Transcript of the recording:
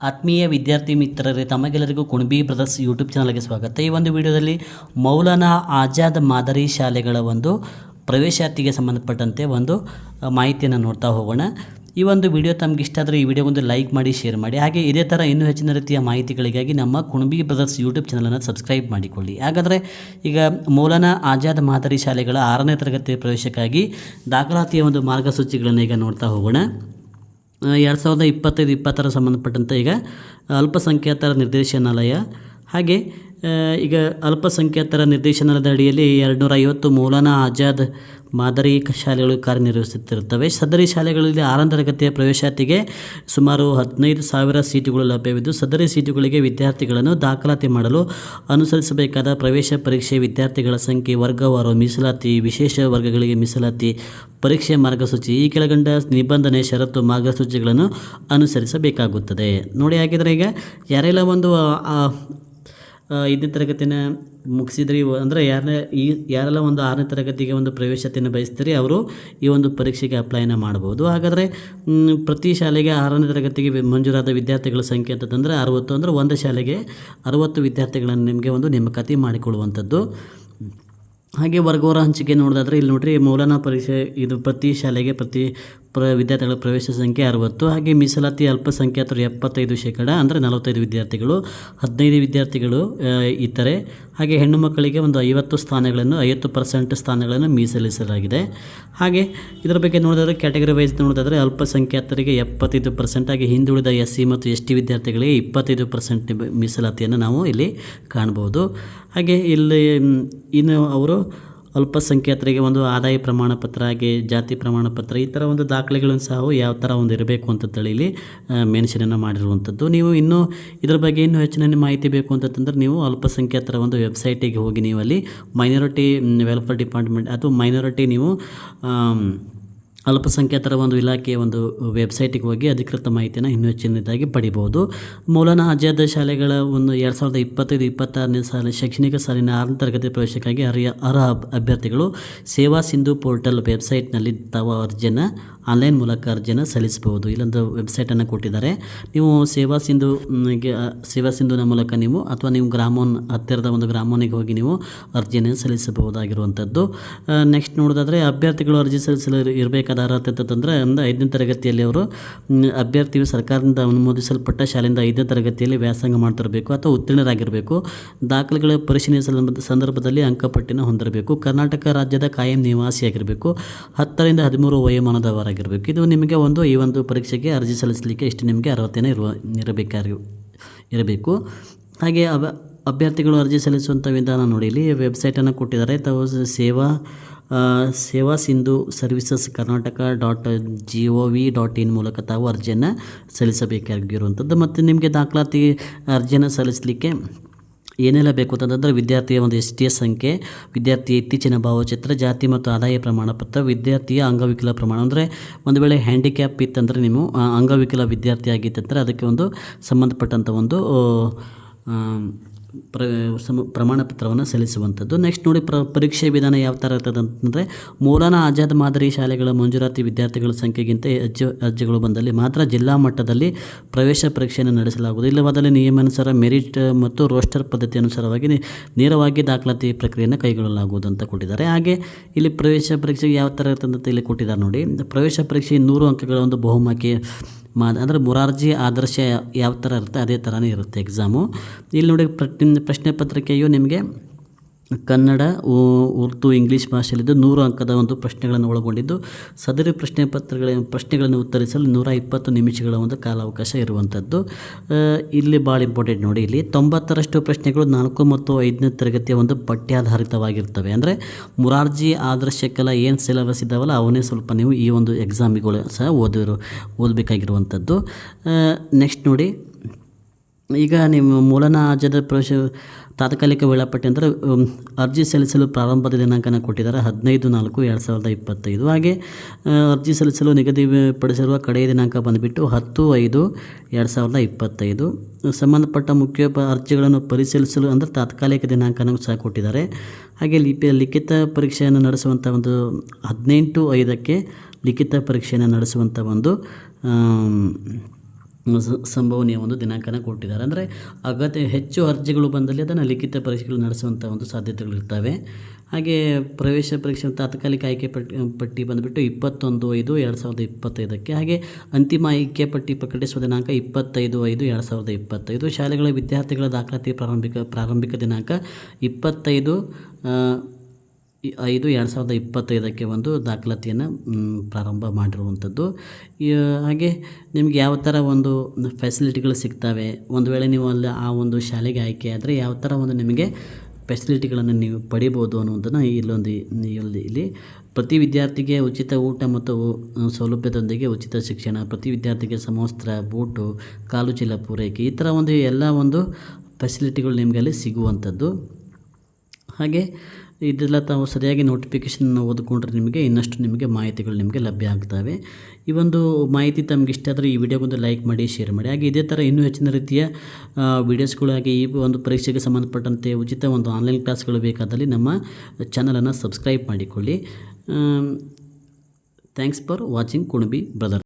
ಆತ್ಮೀಯ ವಿದ್ಯಾರ್ಥಿ ಮಿತ್ರರೇ, ತಮಗೆಲ್ಲರಿಗೂ ಕುಣಬಿ ಬ್ರದರ್ಸ್ ಯೂಟ್ಯೂಬ್ ಚಾನಲ್ಗೆ ಸ್ವಾಗತ. ಈ ಒಂದು ವಿಡಿಯೋದಲ್ಲಿ ಮೌಲಾನಾ ಆಜಾದ್ ಮಾದರಿ ಶಾಲೆಗಳ ಒಂದು ಪ್ರವೇಶಾತಿಗೆ ಸಂಬಂಧಪಟ್ಟಂತೆ ಒಂದು ಮಾಹಿತಿಯನ್ನು ನೋಡ್ತಾ ಹೋಗೋಣ. ಈ ಒಂದು ವಿಡಿಯೋ ತಮಗೆ ಇಷ್ಟ ಆದರೆ ಈ ವಿಡಿಯೋಗೊಂದು ಲೈಕ್ ಮಾಡಿ, ಶೇರ್ ಮಾಡಿ. ಹಾಗೆ ಇದೇ ಥರ ಇನ್ನೂ ಹೆಚ್ಚಿನ ರೀತಿಯ ಮಾಹಿತಿಗಳಿಗಾಗಿ ನಮ್ಮ ಕುಣಬಿ ಬ್ರದರ್ಸ್ ಯೂಟ್ಯೂಬ್ ಚಾನಲನ್ನು ಸಬ್ಸ್ಕ್ರೈಬ್ ಮಾಡಿಕೊಳ್ಳಿ. ಹಾಗಾದರೆ ಈಗ ಮೌಲಾನಾ ಆಜಾದ್ ಮಾದರಿ ಶಾಲೆಗಳ ಆರನೇ ತರಗತಿ ಪ್ರವೇಶಕ್ಕಾಗಿ ದಾಖಲಾತಿಯ ಒಂದು ಮಾರ್ಗಸೂಚಿಗಳನ್ನು ಈಗ ನೋಡ್ತಾ ಹೋಗೋಣ. ಎರಡು ಸಾವಿರದ ಇಪ್ಪತ್ತೈದು ಇಪ್ಪತ್ತರ ಸಂಬಂಧಪಟ್ಟಂತೆ ಈಗ ಅಲ್ಪಸಂಖ್ಯಾತರ ನಿರ್ದೇಶನಾಲಯ ಹಾಗೆ ಈಗ ಅಲ್ಪಸಂಖ್ಯಾತರ ನಿರ್ದೇಶನದ ಅಡಿಯಲ್ಲಿ ಎರಡುನೂರ ಐವತ್ತು ಮೌಲಾನಾ ಆಜಾದ್ ಮಾದರಿ ಶಾಲೆಗಳು ಕಾರ್ಯನಿರ್ವಹಿಸುತ್ತಿರುತ್ತವೆ. ಸದರಿ ಶಾಲೆಗಳಲ್ಲಿ ಆರನೇ ತರಗತಿಯ ಪ್ರವೇಶಾತಿಗೆ ಸುಮಾರು ಹದಿನೈದು ಸಾವಿರ ಸೀಟುಗಳು ಲಭ್ಯವಿದ್ದು, ಸದರಿ ಸೀಟುಗಳಿಗೆ ವಿದ್ಯಾರ್ಥಿಗಳನ್ನು ದಾಖಲಾತಿ ಮಾಡಲು ಅನುಸರಿಸಬೇಕಾದ ಪ್ರವೇಶ ಪರೀಕ್ಷೆ ವಿದ್ಯಾರ್ಥಿಗಳ ಸಂಖ್ಯೆ, ವರ್ಗವಾರು, ಮೀಸಲಾತಿ, ವಿಶೇಷ ವರ್ಗಗಳಿಗೆ ಮೀಸಲಾತಿ, ಪರೀಕ್ಷೆ ಮಾರ್ಗಸೂಚಿ, ಈ ಕೆಳಗಂಡ ನಿಬಂಧನೆ, ಷರತ್ತು, ಮಾರ್ಗಸೂಚಿಗಳನ್ನು ಅನುಸರಿಸಬೇಕಾಗುತ್ತದೆ. ನೋಡಿ ಹಾಗಿದ್ರೆ ಈಗ ಯಾರೆಲ್ಲ ಒಂದು ಐದನೇ ತರಗತಿನ ಮುಗಿಸಿದ್ರಿ ಅಂದರೆ ಯಾರನ್ನೇ ಈ ಯಾರೆಲ್ಲ ಒಂದು ಆರನೇ ತರಗತಿಗೆ ಒಂದು ಪ್ರವೇಶತೆಯನ್ನು ಬಯಸ್ತೀರಿ, ಅವರು ಈ ಒಂದು ಪರೀಕ್ಷೆಗೆ ಅಪ್ಲೈನ ಮಾಡ್ಬೋದು. ಹಾಗಾದರೆ ಪ್ರತಿ ಶಾಲೆಗೆ ಆರನೇ ತರಗತಿಗೆ ಮಂಜೂರಾದ ವಿದ್ಯಾರ್ಥಿಗಳ ಸಂಖ್ಯೆ ಅಂತಂದರೆ ಅರುವತ್ತು, ಅಂದರೆ ಒಂದು ಶಾಲೆಗೆ ಅರುವತ್ತು ವಿದ್ಯಾರ್ಥಿಗಳನ್ನು ನಿಮಗೆ ಒಂದು ನೇಮಕಾತಿ ಮಾಡಿಕೊಳ್ಳುವಂಥದ್ದು. ಹಾಗೆ ವರ್ಗವಾರ ಹಂಚಿಕೆ ನೋಡೋದಾದ್ರೆ, ಇಲ್ಲಿ ನೋಡ್ರಿ, ಮೌಲಾನಾ ಪರೀಕ್ಷೆ ಇದು ಪ್ರತಿ ಶಾಲೆಗೆ ಪ್ರತಿ ಪ್ರ ವಿದ್ಯಾರ್ಥಿಗಳ ಪ್ರವೇಶ ಸಂಖ್ಯೆ ಅರವತ್ತು, ಹಾಗೆ ಮೀಸಲಾತಿ ಅಲ್ಪಸಂಖ್ಯಾತರು ಎಪ್ಪತ್ತೈದು ಶೇಕಡ, ಅಂದರೆ ನಲವತ್ತೈದು ವಿದ್ಯಾರ್ಥಿಗಳು, ಹದಿನೈದು ವಿದ್ಯಾರ್ಥಿಗಳು ಇತರೆ. ಹಾಗೆ ಹೆಣ್ಣು ಮಕ್ಕಳಿಗೆ ಒಂದು ಐವತ್ತು ಸ್ಥಾನಗಳನ್ನು, ಐವತ್ತು ಪರ್ಸೆಂಟ್ ಸ್ಥಾನಗಳನ್ನು ಮೀಸಲಿಸಲಾಗಿದೆ. ಹಾಗೆ ಇದರ ಬಗ್ಗೆ ನೋಡಿದ್ರೆ ಕ್ಯಾಟಗರಿ ವೈಸ್ ನೋಡೋದಾದರೆ, ಅಲ್ಪಸಂಖ್ಯಾತರಿಗೆ ಎಪ್ಪತ್ತೈದು ಪರ್ಸೆಂಟ್, ಹಾಗೆ ಹಿಂದುಳಿದ ಎಸ್ ಸಿ ಮತ್ತು ಎಸ್ ಟಿ ವಿದ್ಯಾರ್ಥಿಗಳಿಗೆ ಇಪ್ಪತ್ತೈದು ಪರ್ಸೆಂಟ್ ಮೀಸಲಾತಿಯನ್ನು ನಾವು ಇಲ್ಲಿ ಕಾಣ್ಬೋದು ಹಾಗೆ ಇಲ್ಲಿ ಇನ್ನು ಅವರು ಅಲ್ಪಸಂಖ್ಯಾತರಿಗೆ ಒಂದು ಆದಾಯ ಪ್ರಮಾಣ ಪತ್ರ, ಹಾಗೆ ಜಾತಿ ಪ್ರಮಾಣ ಪತ್ರ, ಈ ಥರ ಒಂದು ದಾಖಲೆಗಳನ್ನು ಸಹ ಯಾವ ಥರ ಒಂದು ಇರಬೇಕು ಅಂತೇಳಿ ಇಲ್ಲಿ ಮೆನ್ಷನನ್ನು ಮಾಡಿರುವಂಥದ್ದು. ನೀವು ಇನ್ನೂ ಇದ್ರ ಬಗ್ಗೆ ಇನ್ನೂ ಹೆಚ್ಚಿನ ಮಾಹಿತಿ ಬೇಕು ಅಂತಂದ್ರೆ ನೀವು ಅಲ್ಪಸಂಖ್ಯಾತರ ಒಂದು ವೆಬ್ಸೈಟಿಗೆ ಹೋಗಿ ನೀವು ಅಲ್ಲಿ ಮೈನಾರಿಟಿ ವೆಲ್ಫೇರ್ ಡಿಪಾರ್ಟ್ಮೆಂಟ್ ಅಥವಾ ಮೈನಾರಿಟಿ ನೀವು ಅಲ್ಪಸಂಖ್ಯಾತರ ಒಂದು ಇಲಾಖೆಯ ಒಂದು ವೆಬ್ಸೈಟಿಗೆ ಹೋಗಿ ಅಧಿಕೃತ ಮಾಹಿತಿಯನ್ನು ಇನ್ನೂ ಹೆಚ್ಚಿನದಾಗಿ ಪಡಿಬೋದು. ಮೌಲಾನಾ ಆಜಾದ್ ಶಾಲೆಗಳ ಒಂದು ಎರಡು ಸಾವಿರದ ಇಪ್ಪತ್ತೈದು, ಇಪ್ಪತ್ತಾರನೇ ಸಾಲ ಶೈಕ್ಷಣಿಕ ಸಾಲಿನ ಆರನೇ ತರಗತಿ ಪ್ರವೇಶಕ್ಕಾಗಿ ಅರ್ಹ ಅರ್ಹ ಅಭ್ಯರ್ಥಿಗಳು ಸೇವಾ ಸಿಂಧು ಪೋರ್ಟಲ್ ವೆಬ್ಸೈಟ್ನಲ್ಲಿ ತಾವು ಅರ್ಜಿಯನ್ನು ಆನ್ಲೈನ್ ಮೂಲಕ ಅರ್ಜಿಯನ್ನು ಸಲ್ಲಿಸಬಹುದು. ಇಲ್ಲೊಂದು ವೆಬ್ಸೈಟನ್ನು ಕೊಟ್ಟಿದ್ದಾರೆ. ನೀವು ಸೇವಾ ಸಿಂಧು ಸೇವಾ ಸಿಂಧುನ ಮೂಲಕ ನೀವು ಅಥವಾ ನೀವು ಗ್ರಾಮೋನ್, ಹತ್ತಿರದ ಒಂದು ಗ್ರಾಮೋನಿಗೆ ಹೋಗಿ ನೀವು ಅರ್ಜಿಯನ್ನು ಸಲ್ಲಿಸಬಹುದಾಗಿರುವಂಥದ್ದು. ನೆಕ್ಸ್ಟ್ ನೋಡೋದಾದರೆ ಅಭ್ಯರ್ಥಿಗಳು ಅರ್ಜಿ ಸಲ್ಲಿಸಲು ಇರಬೇಕಾದ ಅರ್ಹತೆ ಅಂತಂದರೆ ಅಂದರೆ ಐದನೇ ತರಗತಿಯಲ್ಲಿ ಅವರು ಅಭ್ಯರ್ಥಿಯು ಸರ್ಕಾರದಿಂದ ಅನುಮೋದಿಸಲ್ಪಟ್ಟ ಶಾಲೆಯಿಂದ ಐದನೇ ತರಗತಿಯಲ್ಲಿ ವ್ಯಾಸಂಗ ಮಾಡ್ತಿರಬೇಕು ಅಥವಾ ಉತ್ತೀರ್ಣರಾಗಿರಬೇಕು. ದಾಖಲೆಗಳ ಪರಿಶೀಲಿಸಲು ಸಂದರ್ಭದಲ್ಲಿ ಅಂಕಪಟ್ಟಿನ ಹೊಂದಿರಬೇಕು. ಕರ್ನಾಟಕ ರಾಜ್ಯದ ಕಾಯಂ ನಿವಾಸಿಯಾಗಿರಬೇಕು. ಹತ್ತರಿಂದ ಹದಿಮೂರು ವಯೋಮಾನದವರಾಗಿರಬೇಕು. ಇದು ನಿಮಗೆ ಒಂದು, ಈ ಒಂದು ಪರೀಕ್ಷೆಗೆ ಅರ್ಜಿ ಸಲ್ಲಿಸಲಿಕ್ಕೆ ಇಷ್ಟು ನಿಮಗೆ ಅರ್ಹತೆಯನ್ನು ಇರುವ, ಇರಬೇಕಾಗಿ, ಇರಬೇಕು. ಹಾಗೆ ಅಭ, ಅಭ್ಯರ್ಥಿಗಳು ಅರ್ಜಿ ಸಲ್ಲಿಸುವಂಥ ವಿಧಾನ ನೋಡಿ. ಇಲ್ಲಿ ವೆಬ್ಸೈಟನ್ನು ಕೊಟ್ಟಿದ್ದಾರೆ. ತಾವು Seva Seva Sindhu services Karnataka dot G O V dot in ಮೂಲಕ ತಾವು ಅರ್ಜಿಯನ್ನು ಸಲ್ಲಿಸಬೇಕಾಗಿರುವಂಥದ್ದು. ಮತ್ತು ನಿಮಗೆ ದಾಖಲಾತಿ ಅರ್ಜಿಯನ್ನು ಸಲ್ಲಿಸಲಿಕ್ಕೆ ಏನೆಲ್ಲ ಬೇಕು ಅಂತಂದರೆ ವಿದ್ಯಾರ್ಥಿಯ ಒಂದು ಎಸ್ ಟಿ ಎಸ್ ಸಂಖ್ಯೆ ವಿದ್ಯಾರ್ಥಿಯ ಇತ್ತೀಚಿನ ಭಾವಚಿತ್ರ, ಜಾತಿ ಮತ್ತು ಆದಾಯ ಪ್ರಮಾಣಪತ್ರ, ವಿದ್ಯಾರ್ಥಿಯ ಅಂಗವಿಕಲ ಪ್ರಮಾಣ. ಅಂದರೆ ಒಂದು ವೇಳೆ ಹ್ಯಾಂಡಿಕ್ಯಾಪ್ ಇತ್ತಂದರೆ ನೀವು ಅಂಗವಿಕಲ ವಿದ್ಯಾರ್ಥಿ ಆಗಿತ್ತಂದರೆ ಅದಕ್ಕೆ ಒಂದು ಸಂಬಂಧಪಟ್ಟಂಥ ಒಂದು ಪ್ರ, ಸಮ ಪ್ರಮಾಣ ಪತ್ರವನ್ನು ಸಲ್ಲಿಸುವಂಥದ್ದು. ನೆಕ್ಸ್ಟ್ ನೋಡಿ, ಪ್ರ, ಪರೀಕ್ಷೆ ವಿಧಾನ ಯಾವ ಥರ ಇರ್ತದೆ ಅಂತಂದರೆ, ಮೂಲನ ಆಜಾದ್ ಮಾದರಿ ಶಾಲೆಗಳ ಮಂಜೂರಾತಿ ವಿದ್ಯಾರ್ಥಿಗಳ ಸಂಖ್ಯೆಗಿಂತ ಹೆಚ್ಚು ಅರ್ಜಿಗಳು ಬಂದಲ್ಲಿ ಮಾತ್ರ ಜಿಲ್ಲಾ ಮಟ್ಟದಲ್ಲಿ ಪ್ರವೇಶ ಪರೀಕ್ಷೆಯನ್ನು ನಡೆಸಲಾಗುವುದು. ಇಲ್ಲವಾದಲ್ಲಿ ನಿಯಮಾನುಸಾರ ಮೆರಿಟ್ ಮತ್ತು ರೋಸ್ಟರ್ ಪದ್ಧತಿ ಅನುಸಾರವಾಗಿ ನೇರವಾಗಿ ದಾಖಲಾತಿ ಪ್ರಕ್ರಿಯೆಯನ್ನು ಕೈಗೊಳ್ಳಲಾಗುವುದು ಅಂತ ಕೊಟ್ಟಿದ್ದಾರೆ. ಹಾಗೆ ಇಲ್ಲಿ ಪ್ರವೇಶ ಪರೀಕ್ಷೆಗೆ ಯಾವ ಥರ ಇರ್ತದೆ ಅಂತ ಇಲ್ಲಿ ಕೊಟ್ಟಿದ್ದಾರೆ ನೋಡಿ. ಪ್ರವೇಶ ಪರೀಕ್ಷೆ ನೂರು ಅಂಕಗಳ ಒಂದು ಬಹುಮಾಕಿ ಮಾ ಅಂದರೆ ಮುರಾರ್ಜಿ ಆದರ್ಶ ಯಾವ ಥರ ಇರುತ್ತೆ, ಅದೇ ಥರನೇ ಇರುತ್ತೆ ಎಕ್ಸಾಮು ಇಲ್ಲಿ ನೋಡಿ ಪ್ರಶ್ನೆ ಪ್ರಶ್ನೆ ಪತ್ರಿಕೆಯು ನಿಮಗೆ ಕನ್ನಡ ಉರ್ದು, ಇಂಗ್ಲೀಷ್ ಭಾಷೆಯಲ್ಲಿದ್ದು ನೂರು ಅಂಕದ ಒಂದು ಪ್ರಶ್ನೆಗಳನ್ನು ಒಳಗೊಂಡಿದ್ದು. ಸದರಿ ಪ್ರಶ್ನೆ ಪತ್ರಗಳ ಪ್ರಶ್ನೆಗಳನ್ನು ಉತ್ತರಿಸಲು ನೂರ ಇಪ್ಪತ್ತು ನಿಮಿಷಗಳ ಒಂದು ಕಾಲಾವಕಾಶ ಇರುವಂಥದ್ದು. ಇಲ್ಲಿ ಭಾಳ ಇಂಪಾರ್ಟೆಂಟ್ ನೋಡಿ, ಇಲ್ಲಿ ತೊಂಬತ್ತರಷ್ಟು ಪ್ರಶ್ನೆಗಳು ನಾಲ್ಕು ಮತ್ತು ಐದನೇ ತರಗತಿಯ ಒಂದು ಪಠ್ಯಾಧಾರಿತವಾಗಿರ್ತವೆ. ಅಂದರೆ ಮುರಾರ್ಜಿ ಆದರ್ಶಕ್ಕೆಲ್ಲ ಏನು ಸಿಲೆಬಸ್ ಇದ್ದಾವಲ್ಲ ಅವನ್ನೇ ಸ್ವಲ್ಪ ನೀವು ಈ ಒಂದು ಎಕ್ಸಾಮಿಗಳು ಸಹ ಓದಿರೋ, ಓದಬೇಕಾಗಿರುವಂಥದ್ದು. ನೆಕ್ಸ್ಟ್ ನೋಡಿ ಈಗ ನಿಮ್ಮ ಮೂಲನಾಜದ ಪ್ರವೇಶ ತಾತ್ಕಾಲಿಕ ವೇಳಾಪಟ್ಟಿ ಅಂದರೆ ಅರ್ಜಿ ಸಲ್ಲಿಸಲು ಪ್ರಾರಂಭದ ದಿನಾಂಕನ ಕೊಟ್ಟಿದ್ದಾರೆ ಹದಿನೈದು ನಾಲ್ಕು ಎರಡು ಸಾವಿರದ ಇಪ್ಪತ್ತೈದು. ಹಾಗೆ ಅರ್ಜಿ ಸಲ್ಲಿಸಲು ನಿಗದಿಪಡಿಸಿರುವ ಕಡೆಯ ದಿನಾಂಕ ಬಂದುಬಿಟ್ಟು ಹತ್ತು ಐದು ಎರಡು ಸಾವಿರದ ಇಪ್ಪತ್ತೈದು. ಸಂಬಂಧಪಟ್ಟ ಮುಖ್ಯ ಅರ್ಜಿಗಳನ್ನು ಪರಿಶೀಲಿಸಲು ಅಂದರೆ ತಾತ್ಕಾಲಿಕ ದಿನಾಂಕನೂ ಸಹ ಕೊಟ್ಟಿದ್ದಾರೆ. ಹಾಗೆ ಲಿಪಿ, ಲಿಖಿತ ಪರೀಕ್ಷೆಯನ್ನು ನಡೆಸುವಂಥ ಒಂದು ಹದಿನೆಂಟು ಐದಕ್ಕೆ ಲಿಖಿತ ಪರೀಕ್ಷೆಯನ್ನು ನಡೆಸುವಂಥ ಒಂದು ಸಂಭವನೀಯ ಒಂದು ದಿನಾಂಕನ ಕೊಟ್ಟಿದ್ದಾರೆ. ಅಂದರೆ ಅಗತ್ಯ ಹೆಚ್ಚು ಅರ್ಜಿಗಳು ಬಂದಲ್ಲಿ ಅದನ್ನು ಲಿಖಿತ ಪರೀಕ್ಷೆಗಳು ನಡೆಸುವಂಥ ಒಂದು ಸಾಧ್ಯತೆಗಳಿರ್ತವೆ. ಹಾಗೆ ಪ್ರವೇಶ ಪರೀಕ್ಷೆ ತಾತ್ಕಾಲಿಕ ಆಯ್ಕೆ ಪಟ್ಟಿ ಪಟ್ಟಿ ಬಂದುಬಿಟ್ಟು ಇಪ್ಪತ್ತೊಂದು ಐದು ಎರಡು ಸಾವಿರದ ಇಪ್ಪತ್ತೈದಕ್ಕೆ. ಹಾಗೆ ಅಂತಿಮ ಆಯ್ಕೆ ಪಟ್ಟಿ ಪ್ರಕಟಿಸುವ ದಿನಾಂಕ ಇಪ್ಪತ್ತೈದು ಐದು ಎರಡು ಸಾವಿರದ ಇಪ್ಪತ್ತೈದು. ಶಾಲೆಗಳ ವಿದ್ಯಾರ್ಥಿಗಳ ದಾಖಲಾತಿ ಪ್ರಾರಂಭಿಕ ಪ್ರಾರಂಭಿಕ ದಿನಾಂಕ ಇಪ್ಪತ್ತೈದು ಐದು ಎರಡು ಸಾವಿರದ ಇಪ್ಪತ್ತೈದಕ್ಕೆ ಒಂದು ದಾಖಲಾತಿಯನ್ನು ಪ್ರಾರಂಭ ಮಾಡಿರುವಂಥದ್ದು. ಹಾಗೆ ನಿಮಗೆ ಯಾವ ಥರ ಒಂದು ಫೆಸಿಲಿಟಿಗಳು ಸಿಗ್ತವೆ? ಒಂದು ವೇಳೆ ನೀವು ಅಲ್ಲಿ ಆ ಒಂದು ಶಾಲೆಗೆ ಆಯ್ಕೆ ಆದರೆ ಯಾವ ಥರ ಒಂದು ನಿಮಗೆ ಫೆಸಿಲಿಟಿಗಳನ್ನು ನೀವು ಪಡಿಬೋದು ಅನ್ನುವುದನ್ನು ಇಲ್ಲೊಂದು ಇಲ್ಲಿ ಇಲ್ಲಿ. ಪ್ರತಿ ವಿದ್ಯಾರ್ಥಿಗೆ ಉಚಿತ ಊಟ ಮತ್ತು ಸೌಲಭ್ಯದೊಂದಿಗೆ ಉಚಿತ ಶಿಕ್ಷಣ, ಪ್ರತಿ ವಿದ್ಯಾರ್ಥಿಗೆ ಸಮವಸ್ತ್ರ, ಬೂಟು, ಕಾಲು ಚೀಲ ಪೂರೈಕೆ, ಈ ಥರ ಒಂದು ಎಲ್ಲ ಒಂದು ಫೆಸಿಲಿಟಿಗಳು ನಿಮಗೆ ಅಲ್ಲಿ ಸಿಗುವಂಥದ್ದು. ಹಾಗೆ ಇದೆಲ್ಲ ತಾವು ಸರಿಯಾಗಿ ನೋಟಿಫಿಕೇಷನ್ ಓದಿಕೊಂಡ್ರೆ ನಿಮಗೆ ಇನ್ನಷ್ಟು ನಿಮಗೆ ಮಾಹಿತಿಗಳು ನಿಮಗೆ ಲಭ್ಯ ಆಗ್ತವೆ. ಈ ಒಂದು ಮಾಹಿತಿ ತಮಗೆ ಇಷ್ಟ ಆದರೆ ಈ ವಿಡಿಯೋಗೊಂದು ಲೈಕ್ ಮಾಡಿ ಶೇರ್ ಮಾಡಿ. ಹಾಗೆ ಇದೇ ಥರ ಇನ್ನೂ ಹೆಚ್ಚಿನ ರೀತಿಯ ವೀಡಿಯೋಸ್ಗಳಾಗಿ ಈ ಒಂದು ಪರೀಕ್ಷೆಗೆ ಸಂಬಂಧಪಟ್ಟಂತೆ ಉಚಿತ ಒಂದು ಆನ್ಲೈನ್ ಕ್ಲಾಸ್ಗಳು ಬೇಕಾದಲ್ಲಿ ನಮ್ಮ ಚಾನಲನ್ನು ಸಬ್ಸ್ಕ್ರೈಬ್ ಮಾಡಿಕೊಳ್ಳಿ. Thanks for watching Kunabi brother